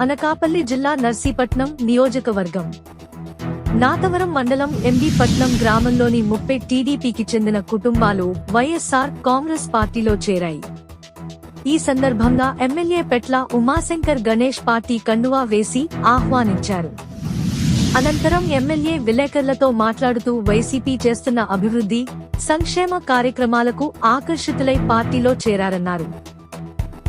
అనకాపల్లి జిల్లా నర్సీపట్నం నియోజకవర్గం. నాతవరం మండలం ఎంబీ పట్నం గ్రామంలోని ముప్పై టీడీపీకి చెందిన కుటుంబాలు వైఎస్ఆర్ కాంగ్రెస్ పార్టీలో చేరాయి. ఈ సందర్భంగా ఎమ్మెల్యే పెట్ల ఉమాశంకర్ గణేష్ పార్టీ కండువా వేసి ఆహ్వానించారు. అనంతరం ఎమ్మెల్యే విలేకరులతో మాట్లాడుతూ వైసీపీ చేస్తున్న అభివృద్ధి సంక్షేమ కార్యక్రమాలకు ఆకర్షితులై పార్టీలో చేరారన్నారు.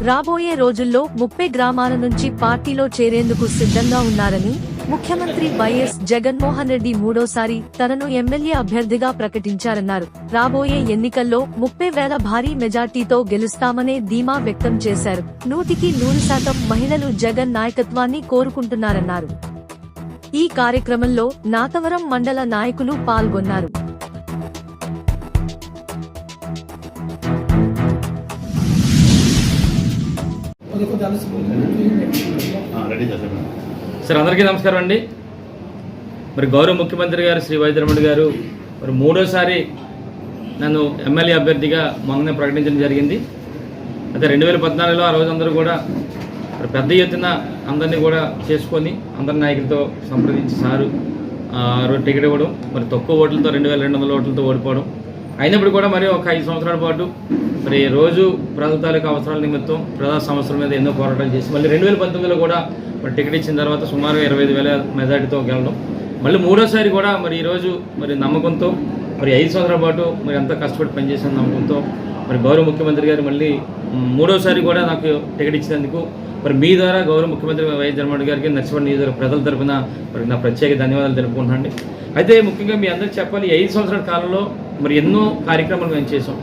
రాబోయే రోజుల్లో ముప్పై గ్రామాల నుంచి పార్టీలో చేరేందుకు సిద్ధంగా ఉన్నారని ముఖ్యమంత్రి వైఎస్ జగన్మోహన్ రెడ్డి మూడోసారి తనను ఎమ్మెల్యే అభ్యర్థిగా ప్రకటించారన్నారు. రాబోయే ఎన్నికల్లో ముప్పై వేల భారీ మెజార్టీతో గెలుస్తామనే ధీమా వ్యక్తం చేశారు. నూటికి నూరు శాతం మహిళలు జగన్ నాయకత్వాన్ని కోరుకుంటున్నారన్నారు. ఈ కార్యక్రమంలో నాతవరం మండల నాయకులు పాల్గొన్నారు. సార్ అందరికీ నమస్కారం అండి. మరి గౌరవ ముఖ్యమంత్రి గారు శ్రీ వైద్యరమణ గారు మరి మూడోసారి నన్ను ఎమ్మెల్యే అభ్యర్థిగా మొన్ననే ప్రకటించడం జరిగింది. అయితే రెండు వేల పద్నాలుగులో ఆ రోజు అందరూ కూడా మరి పెద్ద ఎత్తున అందరినీ కూడా చేసుకొని అందరి నాయకులతో సంప్రదించి సారు ఆ రోజు టికెట్ ఇవ్వడం మరి తక్కువ ఓట్లతో రెండు వేల రెండు వందల ఓట్లతో ఓడిపోవడం అయినప్పుడు కూడా మరి ఒక ఐదు సంవత్సరాల పాటు మరి రోజు ప్రజల తాలూకు అవసరాల నిమిత్తం ప్రజా సమస్యల మీద ఎన్నో పోరాటాలు చేసి మళ్ళీ రెండు వేల పంతొమ్మిదిలో కూడా మరి టికెట్ ఇచ్చిన తర్వాత సుమారుగా ఇరవై ఐదు వేల మెజార్టీతో గెలడం. మళ్ళీ మూడోసారి కూడా మరి ఈరోజు మరి నమ్మకంతో మరి ఐదు సంవత్సరాల పాటు మరి ఎంత కష్టపడి పనిచేసిన నమ్మకంతో మరి గౌరవ ముఖ్యమంత్రి గారు మళ్ళీ మూడోసారి కూడా నాకు టికెట్ ఇచ్చినందుకు మరి మీ ద్వారా గౌరవ ముఖ్యమంత్రి వైఎస్ జగన్మోహన్ గారికి నర్సిపల్లి నియోజకవర్గ ప్రజల తరపున మరి నా ప్రత్యేక ధన్యవాదాలు తెలుపుకుంటున్నాండి అయితే ముఖ్యంగా మీ అందరికీ చెప్పాలి ఐదు సంవత్సరాల కాలంలో మరి ఎన్నో కార్యక్రమాలు మేము చేసాం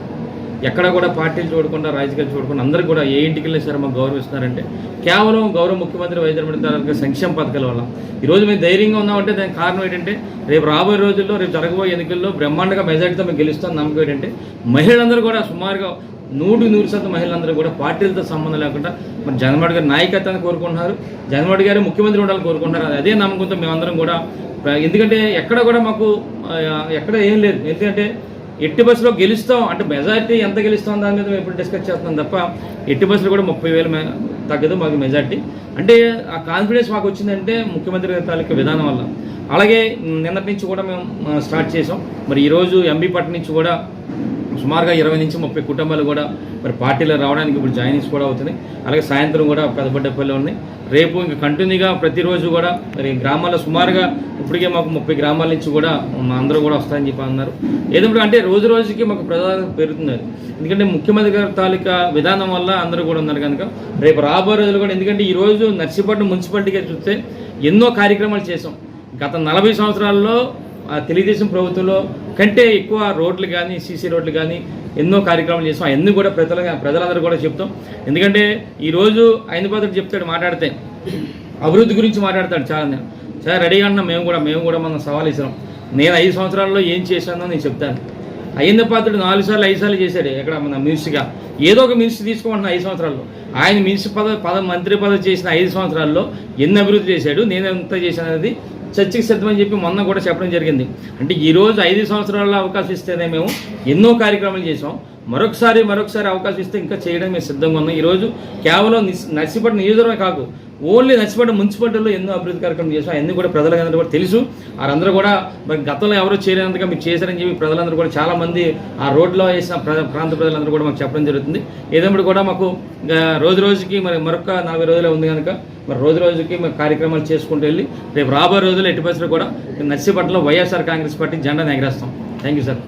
ఎక్కడ కూడా పార్టీలు చూడకుండా రాజకీయాలు చూడకుండా అందరూ కూడా ఏ ఇంటికి వెళ్ళినా సరే మాకు గౌరవిస్తున్నారంటే. కేవలం గౌరవ ముఖ్యమంత్రి వైద్యరమణ గారి సంక్షేమ పథకాల వల్ల. ఈరోజు మేము ధైర్యంగా ఉన్నామంటే దానికి కారణం ఏంటంటే రేపు రాబోయే రోజుల్లో రేపు జరగబోయే ఎన్నికల్లో బ్రహ్మాండంగా మెజార్టీతో మేము గెలుస్తాం నమ్మకం ఏంటంటే మహిళలందరూ కూడా సుమారుగా నూటి నూరు శాతం మహిళలందరూ కూడా పార్టీలతో సంబంధం లేకుండా మరి జగన్మోహన్ గారి నాయకత్వాన్ని కోరుకుంటున్నారు. జగన్మోహన్ గారు ముఖ్యమంత్రి ఉండాలని కోరుకుంటున్నారు. అదే నమ్మకంతో మేమందరం కూడా ఎందుకంటే ఎక్కడ కూడా మాకు ఎక్కడ ఏం లేదు. ఎందుకంటే ఎట్టి బస్సులో గెలుస్తాం? అంటే మెజార్టీ ఎంత గెలుస్తాం? దాని మీద మేము ఇప్పుడు డిస్కస్ చేస్తున్నాం తప్ప ఎట్టి బస్సులో కూడా ముప్పై వేలు తగ్గదు మాకు మెజార్టీ. అంటే ఆ కాన్ఫిడెన్స్ మాకు వచ్చిందంటే ముఖ్యమంత్రి తాలూకా విధానం వల్ల. అలాగే నిన్నటి నుంచి కూడా మేము స్టార్ట్ చేసాం. మరి ఈరోజు ఎంబీ నుంచి కూడా సుమారుగా ఇరవై నుంచి ముప్పై కుటుంబాలు కూడా మరి పార్టీలో రావడానికి ఇప్పుడు జాయినింగ్స్ కూడా అవుతున్నాయి. అలాగే సాయంత్రం కూడా పెద్దపడ్డపల్లి ఉన్నాయి. రేపు ఇంకా కంటిన్యూగా ప్రతిరోజు కూడా మరి గ్రామాల్లో సుమారుగా ఇప్పటికే మాకు ముప్పై గ్రామాల నుంచి కూడా అందరూ కూడా వస్తారని చెప్పి అన్నారు. ఏదో అంటే రోజు రోజుకి మాకు ప్రజాదరణ పెరుగుతున్నారు ఎందుకంటే ముఖ్యమంత్రి గారి తాలూకా విధానం వల్ల అందరూ కూడా ఉన్నారు కనుక రేపు రాబోయే రోజులు కూడా ఎందుకంటే ఈ రోజు నర్సీపట్నం మున్సిపాలిటీగా చూస్తే ఎన్నో కార్యక్రమాలు చేసాం గత నలభై సంవత్సరాల్లో తెలుగుదేశం ప్రభుత్వంలో కంటే ఎక్కువ రోడ్లు కానీ సీసీ రోడ్లు కానీ ఎన్నో కార్యక్రమాలు చేసాం. అవన్నీ కూడా ప్రజల ప్రజలందరూ కూడా చెప్తాం. ఎందుకంటే ఈరోజు ఆయన పాత్ర చెప్తాడు మాట్లాడితే. అభివృద్ధి గురించి మాట్లాడతాడు చాలా నేను చాలా రెడీగా అన్నా మేము కూడా మేము కూడా మనం సవాల్ ఇస్తున్నాం నేను ఐదు సంవత్సరాల్లో ఏం చేశానో నేను చెప్తాను. అయ్యన్న పాత్రుడు నాలుగు సార్లు ఐదు సార్లు చేశాడు ఎక్కడ మన మినిస్టర్గా ఏదో ఒక మినిస్టర్ తీసుకోమంటున్నా ఐదు సంవత్సరాల్లో. ఆయన మినిస్టర్ పద పద మంత్రి పదవి చేసిన ఐదు సంవత్సరాల్లో ఎన్ని అభివృద్ధి చేశాడు? నేను ఎంత చేశాను అనేది చర్చకి సిద్ధమని చెప్పి మొన్న కూడా చెప్పడం జరిగింది. అంటే ఈరోజు ఐదు సంవత్సరాల అవకాశం ఇస్తేనే మేము ఎన్నో కార్యక్రమాలు చేసాం మరొకసారి మరొకసారి అవకాశం ఇస్తే ఇంకా చేయడం మేము సిద్ధంగా ఉన్నాం. ఈరోజు కేవలం నిస్- నర్సీపట్నం నియోజకవర్గమే కాదు ఓన్లీ నర్సీపట్నం మున్సిపాలిటీలో ఎన్నో అభివృద్ధి కార్యక్రమం చేసాం అన్నీ కూడా ప్రజలందరూ కూడా తెలుసు. వారందరూ కూడా మరి గతంలో ఎవరో చేరేందుకు మీరు చేశారని చెప్పి ప్రజలందరూ కూడా చాలా మంది ఆ రోడ్లో వేసిన ప్రాంత ప్రజలందరూ కూడా మాకు చెప్పడం జరుగుతుంది. ఏదేమిటి కూడా మాకు రోజు రోజుకి మరి మరొక నలభై రోజులే ఉంది కనుక మరి రోజు రోజుకి మేము కార్యక్రమాలు చేసుకుంటూ వెళ్ళి రేపు రాబోయే రోజుల్లో ఎట్టి పరిస్థితులు కూడా నర్సీపట్నంలో వైఎస్ఆర్ కాంగ్రెస్ పార్టీ జెండాను ఎగరేస్తాం. Thank you sir.